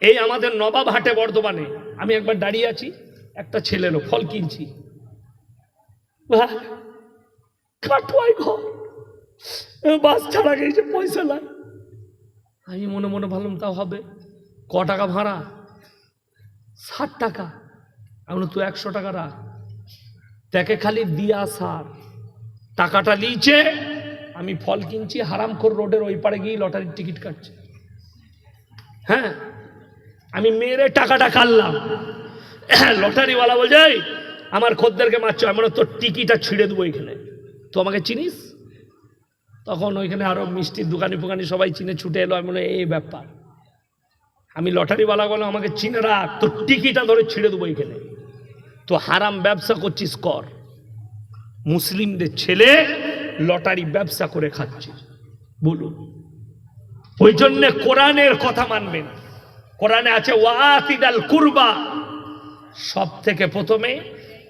এই আমাদের নবাব হাটে বর্ধমানে। আমি একবার দাঁড়িয়ে আছি, একটা ছেলে এলো ফল কিনছি। বাস ছাড়া গেছে পয়সা নাই। আমি মনে মনে ভাবলাম, তাও হবে। ক টাকা ভাড়া? ষাট টাকা। আমি তুই একশো টাকা রাখ। তাকে খালি দিয়া সার। টাকাটা নিয়েছে আমি ফল কিনছি, হারামখোর রোডের ওই পারে গিয়ে লটারির টিকিট কাটছে। হ্যাঁ আমি মেরে টাকাটা কাটলাম লটারিওয়ালা বলছে আমার খদ্দেরকে মারছো আমি বললাম, তোর টিকিটা ছিঁড়ে দেবো এখানে। তো আমাকে চিনিস? তখন ওইখানে আরও মিষ্টির দোকানি ফোকানি সবাই চিনে ছুটে এলো আমি বলে এই ব্যাপার। আমি লটারিওয়ালা বলো আমাকে চিনে রাখ তোর টিকিটা ধরে ছিঁড়ে দেবো এখানে। তো হারাম ব্যবসা করছিস কর। মুসলিমদের ছেলে লটারি ব্যবসা করে খাচ্ছে। বলুন ওই জন্যে কোরআনের কথা মানবেন কোরআনে আছে ওয়াতিদাল কুরবা সব থেকে প্রথমে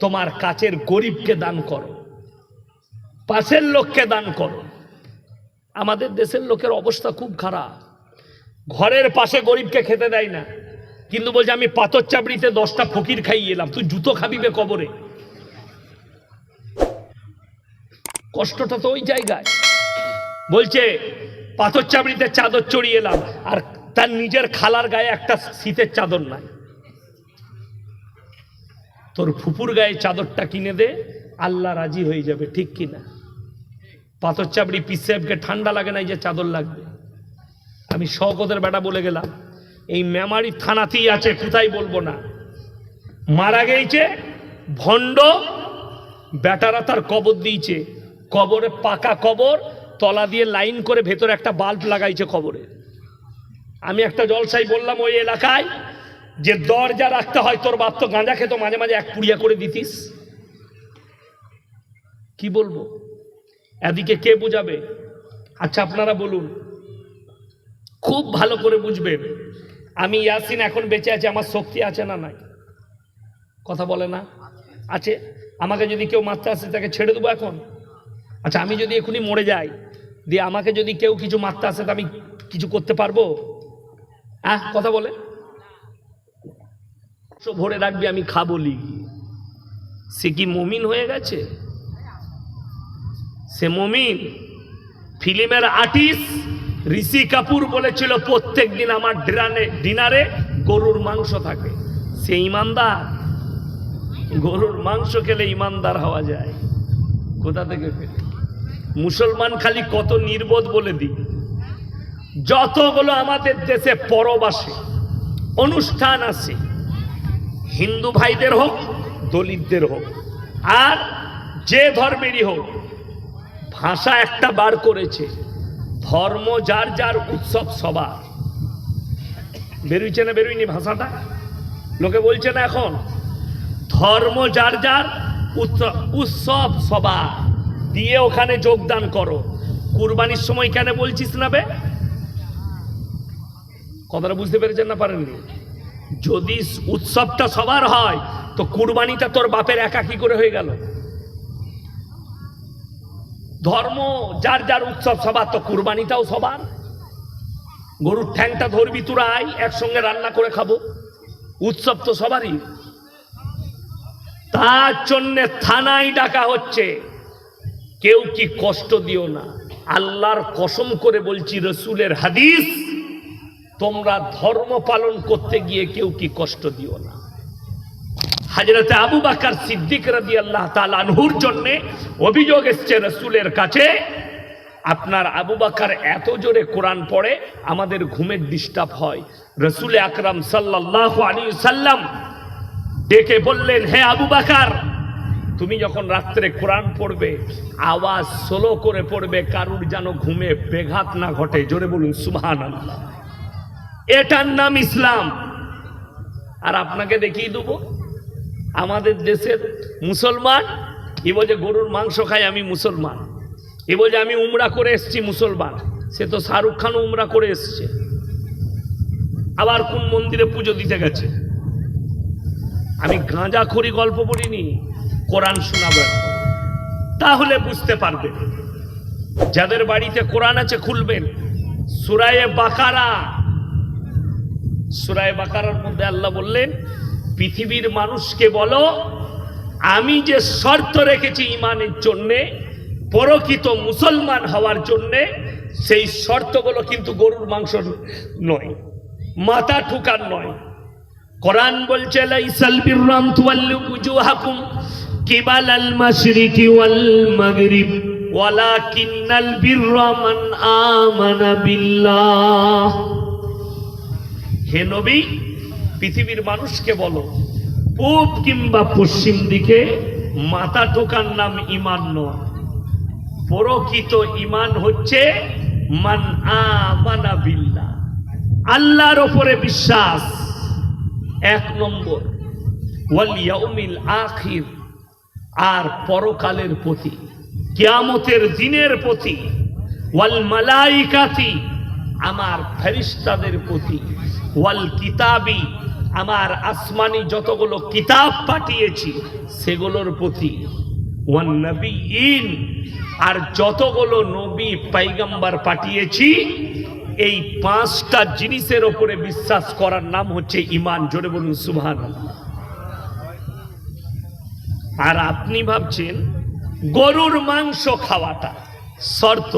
তোমার কাছের গরিবকে দান করো, পাশের লোককে দান করো। আমাদের দেশের লোকের অবস্থা খুব খারাপ। ঘরের পাশে গরিবকে খেতে দেয় না। কিন্তু বলছে, আমি পাথর চাবড়িতে দশটা ফকির খাইয়ে এলাম, তুই জুতো খাবিবে কবরে? কষ্টটা তো ওই জায়গায়। বলছে, পাথর চাবড়িতে চাদর চড়িয়ে এলাম, আর তার নিজের খালার গায়ে একটা শীতের চাদর নাই। তোর ফুপুর গায়ে চাদরটা কিনে দে, আল্লাহ রাজি হয়ে যাবে, ঠিক কিনা? পাথর চাবড়ি পিস ঠান্ডা লাগে না যে চাদর লাগবে? আমি শওকতের বেটা বলে গেলাম, এই মেমারি থানাতেই আছে, কোথায় বলব না? মারা গেছে ভণ্ড, বেটারা তার কবর দিয়েছে, কবরে পাকা কবর, তলা দিয়ে লাইন করে ভেতরে একটা বাল্ব লাগাইছে কবরে। আমি একটা জলসাই বললাম ওই এলাকায় যে দরজা রাখতে হয়, তোর বাপ তো গাঁজা খেতো, মাঝে মাঝে এক পুড়িয়া করে দিতিস। কি বলব? এদিকে কে বুঝাবে? আচ্ছা আপনারা বলুন। খুব ভালো করে বুঝবেন। আমি ইয়াসিন এখন বেঁচে আছি, আমার শক্তি আছে না নাই? কথা বলে না? আছে? আমাকে যদি কেউ মারতে আসে, তাকে ছেড়ে দেবো এখন? আচ্ছা আমি যদি এখনই মরে যাই, দিয়ে আমাকে যদি কেউ কিছু মারতে আসে, তা আমি কিছু করতে পারব? হ্যাঁ কথা বলে। ভরে রাখবি আমি খাবলি সে কি মমিন হয়ে গেছে? সে মমিন। ফিল্মের আর্টিস্ট ঋষি কাপুর বলেছিল, প্রত্যেক দিন আমার ডিনারে ডিনারে গরুর মাংস থাকে। সে ইমানদার। গরুর মাংস খেলে ইমানদার হওয়া যায়। কোথা থেকে মুসলমান খালি কত নির্বোধ বলে দিই। যতগুলো আমাদের দেশে পরব আসে অনুষ্ঠান আছে, হিন্দু ভাইদের হোক, দলিতদের হোক, আর যে ধর্মেরই হোক, ভাষা একটা বার করেছে, ধর্ম যার যার উৎসব সবার। বেরোইছে না বেরোয়নি ভাষাটা? লোকে বলছে না এখন, ধর্ম যার যার উৎস- উৎসব সবার। দিয়ে ওখানে যোগদান করো। কুরবানির সময় কেন বলছিস না বে? কথাটা বুঝতে পেরেছেন না পারেননি? যদি উৎসবটা সবার হয়, তো কুরবানিটা তোর বাপের একা কি করে হয়ে গেল। ধর্ম, যার যার উৎসব সবার, তো কুরবানিটাও সবার। গরুর ঠ্যাংটা ধরবি তোরা, আয়, একসঙ্গে রান্না করে খাব। উৎসব তো সবারই। তার জন্যে থানায় ডাকা হচ্ছে। কেউ কি কষ্ট দিও না। আল্লাহর কসম করে বলছি, রসুলের হাদিস তোমরা ধর্ম পালন করতে গিয়ে কেউ কি কষ্ট দিও না। হাজরতে আবু বাকার সিদ্দিক রাদি আল্লাহ তালানহুর জন্যে অভিযোগ এসছে রসুলের কাছে, আপনার আবু বাকার এত জোরে কোরআন পড়ে, আমাদের ঘুমের ডিস্টার্ব হয়। রসুল আকরাম সাল্লাহ আলী সাল্লাম ডেকে বললেন, হে আবু বাকার, তুমি যখন রাত্রে কোরআন পড়বে, আওয়াজ সোলো করে পড়বে, কারুর যেন ঘুমে বেঘাত না ঘটে, জোরে বলুন সুবহান আল্লাহ এটার নাম ইসলাম। আর আপনাকে দেখিয়ে দেবো, আমাদের দেশের মুসলমান, এ বলছে গরুর মাংস খাই আমি মুসলমান, এ বলছে আমি উমরা করে এসছি মুসলমান, সে তো শাহরুখ খান উমরা করে এসছে। আবার কোন মন্দিরে পুজো দিতে গেছে? আমি গাঁজা খড়ি গল্প বলিনি কোরআন শোনাবো তাহলে বুঝতে পারবে, যাদের বাড়িতে কোরআন আছে খুলবেন, সুরায়ে বাকারা সুরায় বাকারার মধ্যে আল্লাহ বললেন, পৃথিবীর মানুষকে বলো, আমি যে শর্ত রেখেছি ইমানের জন্যে, পরকিত মুসলমান হওয়ার জন্যে, সেই শর্তগুলো কিন্তু গরুর মাংস নয়, মাথা ঠুকার নয়। কোরআন বলছে ওয়ালাকিন্নাল বিররা মান আমানা বিল্লাহ। হে নবী, পৃথিবীর মানুষকে বলো, পূব কিংবা পশ্চিম দিকে মাথা ঠোকার নাম ইমান নয়। পরকিত ইমান হচ্ছে মান আমানা বিল্লাহ। আল্লাহর ওপরে বিশ্বাস। এক নম্বর, ওয়াল ইয়াউমিল আখির, আর পরকালের প্রতি, কিয়ামতের দিনের প্রতি, ওয়াল মালাইকাতি, আমার ফেরিস্তাদের প্রতি। ওয়াল কিতাবি, আমার আসমানি যতগুলো কিতাব পাঠিয়েছি, সেগুলোর প্রতি ওয়ান নবীন আর যতগুলো নবী পাইগাম্বার পাঠিয়েছি, এই পাঁচটা জিনিসের ওপরে বিশ্বাস করার নাম হচ্ছে ইমান জোরে বলুন সুবহান আর আপনি ভাবছেন, গরুর মাংস খাওয়াটা শর্ত।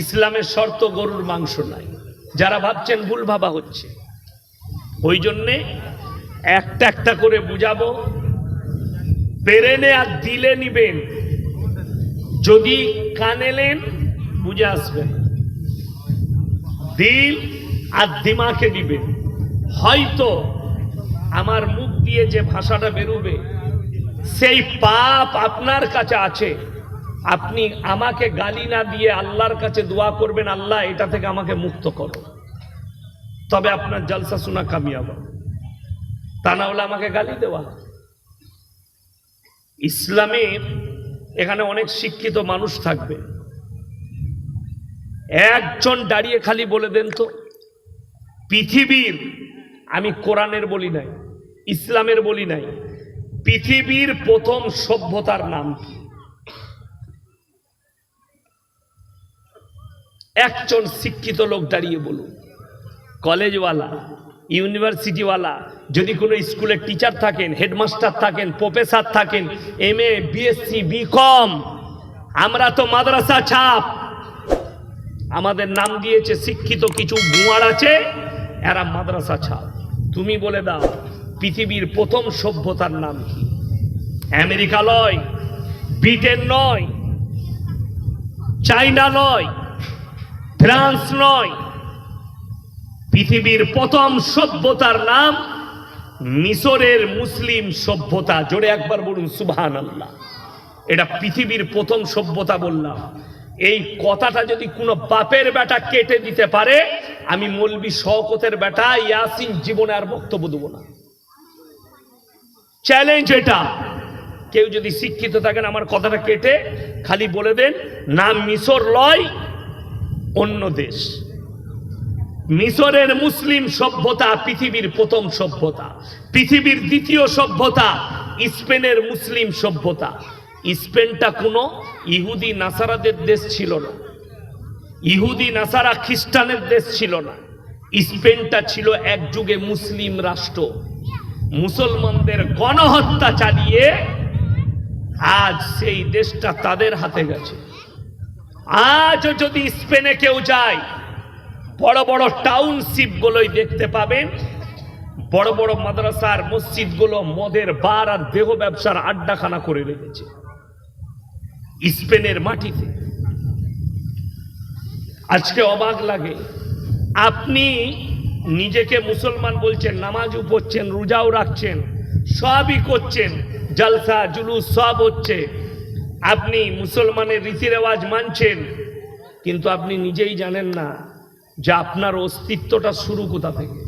ইসলামের শর্ত গরুর মাংস নাই। যারা ভাবছেন ভুল ভাবা হচ্ছে। ওই জন্যে একটা একটা করে বুঝাবো। পেরেনে আর দিলে নিবেন। যদি কানেলেন বুঝে আসবেন। দিল আর দিমাকে দিবেন। হয়তো আমার মুখ দিয়ে যে ভাষাটা বেরোবে, সেই পাপ আপনার কাছে আছে। আপনি আমাকে গালি না দিয়ে আল্লাহর কাছে দোয়া করবেন, আল্লাহ এটা থেকে আমাকে মুক্ত করো। তবে আপনার জলসা শোনা কামিয়াব। তা না হলে আমাকে গালি দেওয়া। ইসলামের এখানে অনেক শিক্ষিত মানুষ থাকবে। একজন দাঁড়িয়ে খালি বলে দেন তো, পৃথিবীর, আমি কোরআনের বলি নাই, ইসলামের বলি নাই, পৃথিবীর প্রথম সভ্যতার নাম কি? একজন শিক্ষিত লোক দাঁড়িয়ে বলুন। কলেজওয়ালা, ইউনিভার্সিটিওয়ালা, যদি কোনো স্কুলের টিচার থাকেন, হেডমাস্টার থাকেন, প্রফেসর থাকেন এম এ বিএসসি, বিকম, আমরা তো মাদ্রাসা ছাপ। আমাদের নাম দিয়েছে শিক্ষিত কিছু গুয়ার আছে, এরা মাদ্রাসা ছাপ। তুমি বলে দাও, পৃথিবীর প্রথম সভ্যতার নাম কি? আমেরিকা নয় ব্রিটেন নয়, চাইনা নয় ফ্রান্স নয়। পৃথিবীর প্রথম সভ্যতার নাম মিশরের মুসলিম সভ্যতা। জোরে একবার বলুন সুবহান আল্লাহ এটা পৃথিবীর প্রথম সভ্যতা বললাম। এই কথাটা যদি কোনো বাপের বেটা কেটে দিতে পারে, আমি মলবি শওকতের বেটা ইয়াসিন জীবনে আর বক্তব্য দেবো না। চ্যালেঞ্জ এটা। কেউ যদি শিক্ষিত থাকেন, আমার কথাটা কেটে খালি বলে দেন, না মিশর লয় অন্য দেশ। মিশরের মুসলিম সভ্যতা পৃথিবীর প্রথম সভ্যতা। পৃথিবীর দ্বিতীয় সভ্যতা স্পেনের মুসলিম সভ্যতা। স্পেনটা কোনো ইহুদি নাসারাদের দেশ ছিল না। ইহুদি নাসারা খ্রিস্টানের দেশ ছিল না। স্পেনটা ছিল এক যুগে মুসলিম রাষ্ট্র। মুসলমানদের গণহত্যা চালিয়ে আজ সেই দেশটা তাদের হাতে গেছে। আজও যদি স্পেনে কেউ যায়, বড় বড় টাউনশিপ গুলোই দেখতে পাবেন। বড় বড় মাদ্রাসার মসজিদগুলো মদের বার আর দেহ ব্যবসার আড্ডাখানা করে রেখেছে। স্পেনের মাটিতে। আজকে অবাক লাগে, আপনি নিজেকে মুসলমান বলছেন নামাজও পড়ছেন, রোজাও রাখছেন, সবই করছেন, জলসা, জুলুস সব হচ্ছে। আপনি মুসলমানের রীতি রেওয়াজ মানছেন, কিন্তু আপনি নিজেই জানেন না যে আপনার অস্তিত্বটা শুরু কোথা থেকে।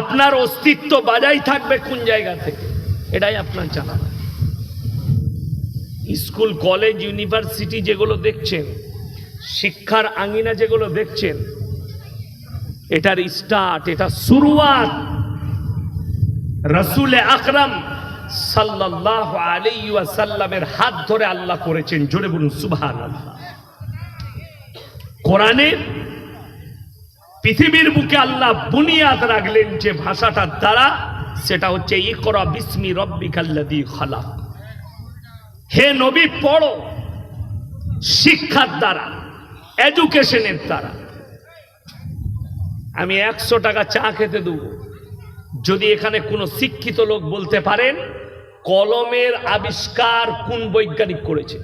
আপনার অস্তিত্ব বাজাই থাকবে কোন জায়গা থেকে, এটাই আপনার জানা। স্কুল, কলেজ, ইউনিভার্সিটি যেগুলো দেখছেন, শিক্ষার আঙিনা যেগুলো দেখছেন, এটার স্টার্ট, এটা শুরুয়াত। রসুল আকরাম সাল্লাহ আলাই সাল্লামের হাত ধরে আল্লাহ করেছেন। জোরে বলুন কোরআনের পৃথিবীর বুকে আল্লাহ বুনিয়াদ রাখলেন যে ভাষাটার দ্বারা, সেটা হচ্ছে, ইকরা বিস্মি খালাক। হে নবী, পড়ো শিক্ষার দ্বারা, এডুকেশনের দ্বারা। আমি একশো টাকা চা খেতে দেবো। যদি এখানে কোনো শিক্ষিত লোক বলতে পারেন কলমের আবিষ্কার কোন বৈজ্ঞানিক করেছে?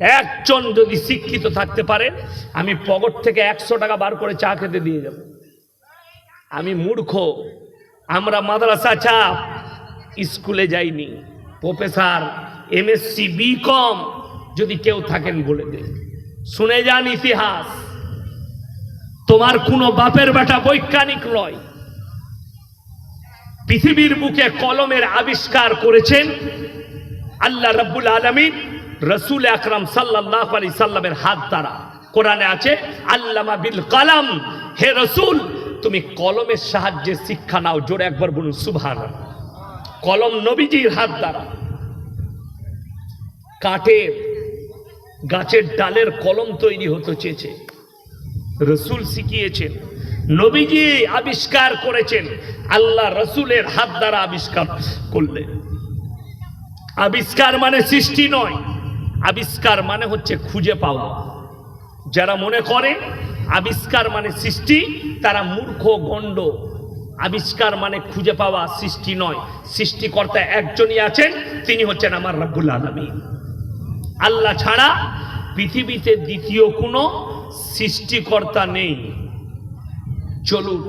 একজন যদি শিক্ষিত থাকতে পারে, আমি পকেট থেকে একশো টাকা বার করে চা খেতে দিয়ে যাব। আমি মূর্খ, আমরা মাদ্রাসা চাপ স্কুলে যাইনি। প্রফেসর এমএসসি বি কম যদি কেউ থাকেন বলে দে শুনে যান ইতিহাস। তোমার কোনো বাপের বেটা বৈজ্ঞানিক নয়। পৃথিবীর বুকে কলমের আবিষ্কার করেছেন আল্লাহ রব্বুল আলমিন রসুল আকরাম সাল্লাহ আলি সাল্লামের হাত দ্বারা। কোরআনে আছে, আল্লামা বিল কালাম, হে রসুল, তুমি কলমের সাহায্যে শিক্ষা নাও, জোরে একবার বলুন সুভান কলম নবীজির হাত দ্বারা। কাঠের গাছের ডালের কলম তৈরি হতে চেয়েছে রসুল শিখিয়েছেন নবীজি আবিষ্কার করেছেন। আল্লাহ রসুলের হাত দ্বারা আবিষ্কার করলেন। আবিষ্কার মানে সৃষ্টি নয়। আবিষ্কার মানে হচ্ছে খুঁজে পাওয়া। যারা মনে করে, আবিষ্কার মানে সৃষ্টি, তারা মূর্খ, গণ্ড। আবিষ্কার মানে খুঁজে পাওয়া, সৃষ্টি নয়। সৃষ্টিকর্তা একজনই আছেন, তিনি হচ্ছেন আমার রব্বুল আলমী আল্লাহ ছাড়া পৃথিবীতে দ্বিতীয় কোনো সৃষ্টিকর্তা নেই। চলুন।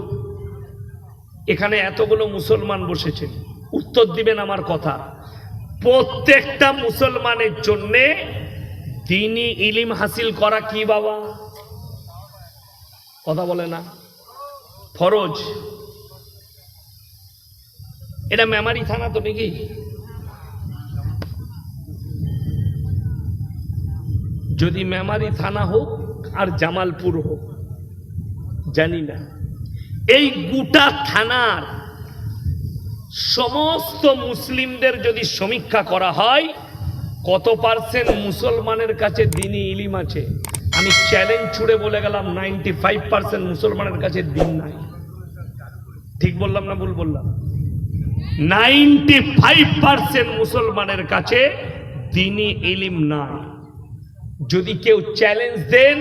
এখানে এতগুলো মুসলমান বসেছে। উত্তর দিবেন আমার কথা। প্রত্যেকটা মুসলমানের জন্যে দিনই ইলিম হাসিল করা কি বাবা? কথা বলে না। ফরজ। এটা মেমারি থানা তো নাকি? যদি মেমারি থানা হোক আর জামালপুর হোক, জানি না। এই গোটা থানার সমস্ত মুসলিমদের যদি সমীক্ষা করা হয়, কত পার্সেন্ট মুসলমানের কাছে দিনই ইলিম আছে? আমি চ্যালেঞ্জ ছুড়ে বলে গেলাম নাইনটি ফাইভ পার্সেন্ট মুসলমানের কাছে দিন নাই। ঠিক বললাম না ভুল বললাম? নাইনটি ফাইভ পার্সেন্ট মুসলমানের কাছে দিনই ইলিম নাই। যদি কেউ চ্যালেঞ্জ দেন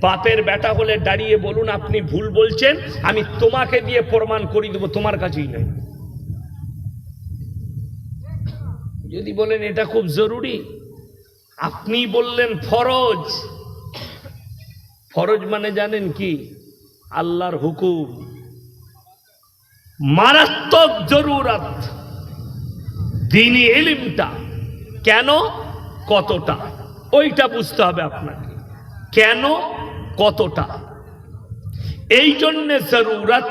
বাপের বেটা হলে দাঁড়িয়ে বলুন, আপনি ভুল বলছেন, আমি তোমাকে দিয়ে প্রমাণ করি দেবো, তোমার কাছেই নাই। যদি বলেন এটা খুব জরুরি, আপনি বললেন ফরজ। ফরজ মানে জানেন কি? আল্লাহর হুকুম। মারাত্মক জরুরত। দিনই এলিমটা কেন? কতটা? ওইটা বুঝতে হবে আপনাকে। কেন? কতটা? এই জন্যে জরুরত,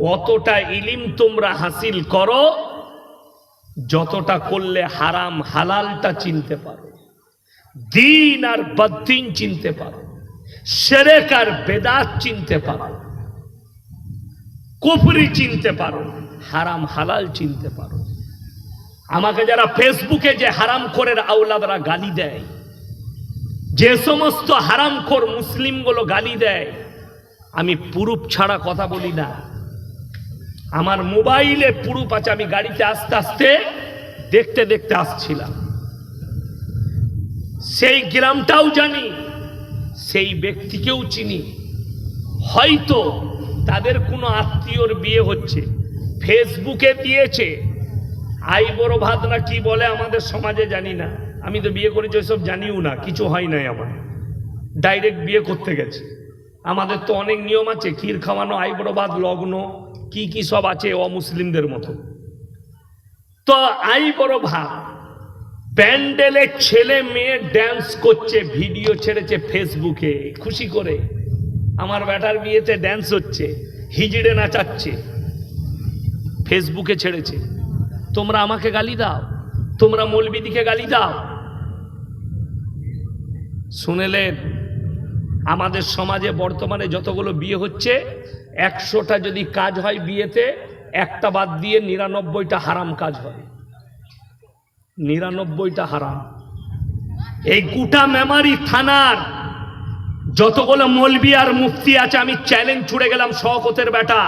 অতটা ইলিম তোমরা হাসিল করো, যতটা করলে হারাম হালালটা চিনতে পারো। দিন আর বদ্দিন চিনতে পারো। সেরেক আর বেদাত চিনতে পারো। কুফরি চিনতে পারো। হারাম হালাল চিনতে পারো। আমাকে যারা ফেসবুকে যে হারাম করের আওলাদরা গালি দেয় যে সমস্ত হারামখোর মুসলিমগুলো গালি দেয়, আমি পুরুপ ছাড়া কথা বলি না। আমার মোবাইলে পুরুপ আছে, আমি গাড়িতে আস্তে আস্তে দেখতে দেখতে আসছিলাম। সেই গ্রামটাও জানি, সেই ব্যক্তিকেও চিনি। হয়তো তাদের কোনো আত্মীয়র বিয়ে হচ্ছে, ফেসবুকে দিয়েছে। আই বড় ভাত না কি বলে আমাদের সমাজে জানি না। আমি তো বিয়ে করেছি, ওইসব জানিও না, কিছু হয় নাই আমার। ডাইরেক্ট বিয়ে করতে গেছে। আমাদের তো অনেক নিয়ম আছে, ক্ষীর খাওয়ানো, আইবরবাদ, লগ্ন, কি কি সব আছে অমুসলিমদের মতো। তো আই বড় ভাব প্যান্ডেলে ছেলে মেয়ে ড্যান্স করছে ভিডিও ছেড়েছে ফেসবুকে খুশি করে। আমার ব্যাটার বিয়েতে ড্যান্স হচ্ছে, হিজড়ে নাচাচ্ছে ফেসবুকে ছেড়েছে। তোমরা আমাকে গালি দাও, তোমরা মৌলবিদিকে গালি দাও। শুনেলেন, আমাদের সমাজে বর্তমানে যতগুলো বিয়ে হচ্ছে, একশোটা যদি কাজ হয় বিয়েতে, একটা বাদ দিয়ে নিরানব্বইটা হারাম কাজ হয়। নিরানব্বইটা হারাম। এই গোটা মেমারি থানার যতগুলো মলবি আর মুফতি আছে, আমি চ্যালেঞ্জ ছুড়ে গেলাম শওকতের বেটা।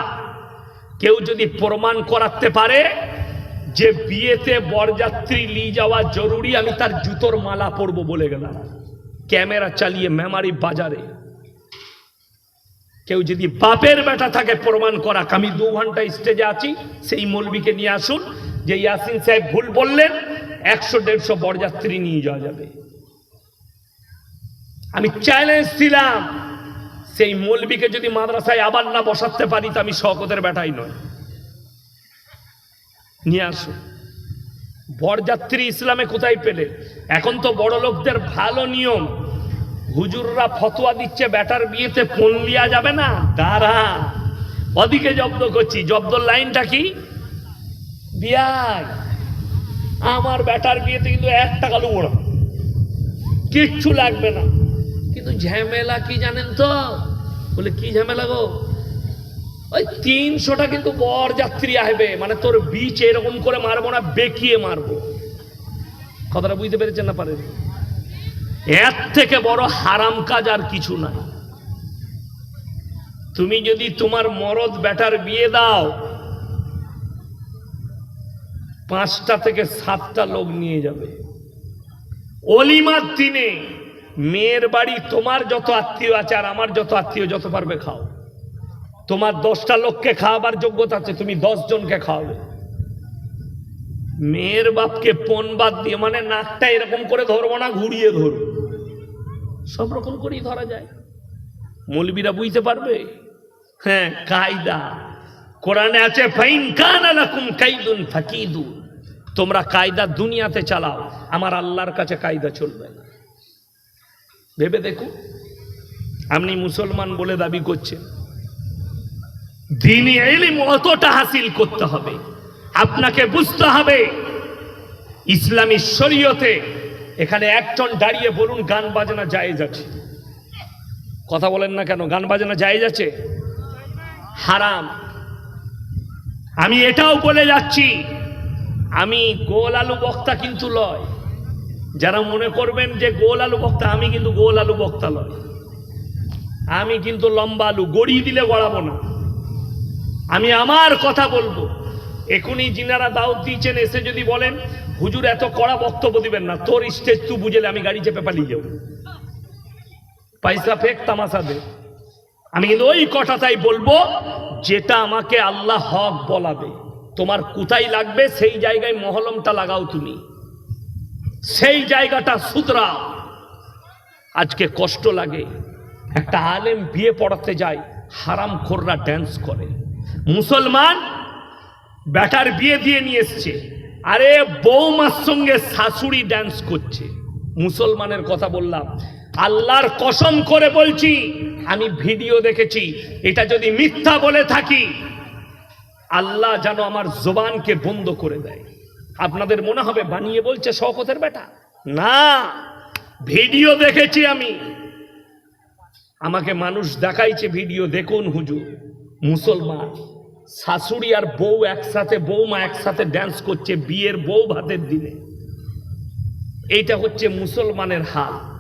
কেউ যদি প্রমাণ করাতে পারে যে বিয়েতে বরযাত্রী নিয়ে যাওয়া জরুরি, আমি তার জুতোর মালা পরবো বলে গেলাম। ক্যামেরা চালিয়ে মেমারি বাজারে। কেউ যদি বাপের বেটা থাকে প্রমাণ করা, আমি দু ঘণ্টা স্টেজে আছি, সেই মলবিকে নিয়ে আসুন, যে ইয়াসিন সাহেব ভুল বললেন, একশো, দেড়শো বরযাত্রী নিয়ে যাওয়া যাবে। আমি চ্যালেঞ্জ দিলাম, সেই মলবিকে যদি মাদ্রাসায় আবার না বসাতে পারি, তো আমি শকতের বেটাই নয় নিয়ে আসুন। বরযাত্রী ইসলামে কোথায় পেলে? এখন তো বড় লোকদের ভালো নিয়ম। হুজুররা ফতোয়া দিচ্ছে বেটার বিয়েতে ফোন লিয়া যাবে না। দাঁড়া, ওদিকে জব্দ করছি। জব্দর লাইনটা কি? বিয়াই, আমার বেটার বিয়েতে কিন্তু এক টাকা না। কিচ্ছু লাগবে না। কিন্তু ঝামেলা কি জানেন তো? বলে, কি ঝামেলা গো? ওই তিনশোটা কিন্তু বর যাত্রী আসবে। মানে তোর বিচ এরকম করে মারবো না, বেঁকিয়ে মারবো। কথাটা বুঝতে পেরেছেন না পারেন? এর থেকে বড় হারাম কাজ আর কিছু নাই। তুমি যদি তোমার মরদ বেটার বিয়ে দাও, পাঁচটা থেকে সাতটা লোক নিয়ে যাবে। অলিমার দিনে মেয়ের বাড়ি তোমার যত আত্মীয় আছে আর আমার যত আত্মীয় যত পারবে খাও। তোমার দশটা লোককে খাওয়াবার যোগ্যতা আছে, তুমি দশ জনকে খাওয়াবে। মেয়ের বাপকে পণ বাদ দিয়ে মানে নাকটা এরকম করে ধরবো না, ঘুরিয়ে ধরবো। সব রকম করেই ধরা যায়। মৌলবীরা বুঝতে পারবে? হ্যাঁ কায়দা। কোরআনে আছে, ফাইন কানা লাকুম কাইদুন ফাকিদুন তোমরা কায়দা দুনিয়াতে চালাও, আমার আল্লাহর কাছে কায়দা চলবে না। ভেবে দেখুন আপনি মুসলমান বলে দাবি করছেন। দিনই এলিম অতটা হাসিল করতে হবে। আপনাকে বুঝতে হবে, ইসলামী শরীয়তে এখানে একজন দাঁড়িয়ে বলুন, গান বাজনা জায়েজ আছে। কথা বলেন না কেন, গান বাজনা জায়েজ আছে? হারাম। আমি এটাও বলে যাচ্ছি, আমি গোল আলু বক্তা কিন্তু লয়। যারা মনে করবেন যে গোল আলু বক্তা, আমি কিন্তু গোল আলু বক্তা লয়। আমি কিন্তু লম্বা আলু, গড়িয়ে দিলে গড়াবো না। আমি আমার কথা বলব। এখনই যিনারা দাওয়াত দিয়েছেন, এসে যদি বলেন, হুজুর, এত কড়া বক্তব্য দিবেন না, তোর স্টেজ তু বুঝেলে আমি গাড়ি চেপে পালিয়ে যাব। পয়সা ফেক তামাশা দে। আমি কিন্তু ওই কথাটাই বলব, যেটা আমাকে আল্লাহ হক বলাবে তোমার কোথায় লাগবে, সেই জায়গায় মহলমটা লাগাও তুমি। সেই জায়গাটা সুতরাও আজকে কষ্ট লাগে। একটা আলেম বিয়ে পড়াতে যায় হারাম খোররা ড্যান্স করে। মুসলমান ব্যাটার বিয়ে দিয়ে নিয়ে এসছে। আরে বৌমার সঙ্গে শাশুড়ি ড্যান্স করছে। মুসলমানের কথা বললাম। আল্লাহর কসম করে বলছি, আমি ভিডিও দেখেছি। এটা যদি মিথ্যা বলে থাকি, আল্লাহ যেন আমার জোবানকে বন্ধ করে দেয়। আপনাদের মনে হবে, বানিয়ে বলছে শওকতের বেটা। না ভিডিও দেখেছি আমি। আমাকে মানুষ দেখাইছে ভিডিও দেখুন হুজুর, মুসলমান। শাশুড়ি আর বউ একসাথে বৌমা একসাথে ড্যান্স করছে, বিয়ের বউ ভাতের দিনে। এইটা হচ্ছে মুসলমানের হাল।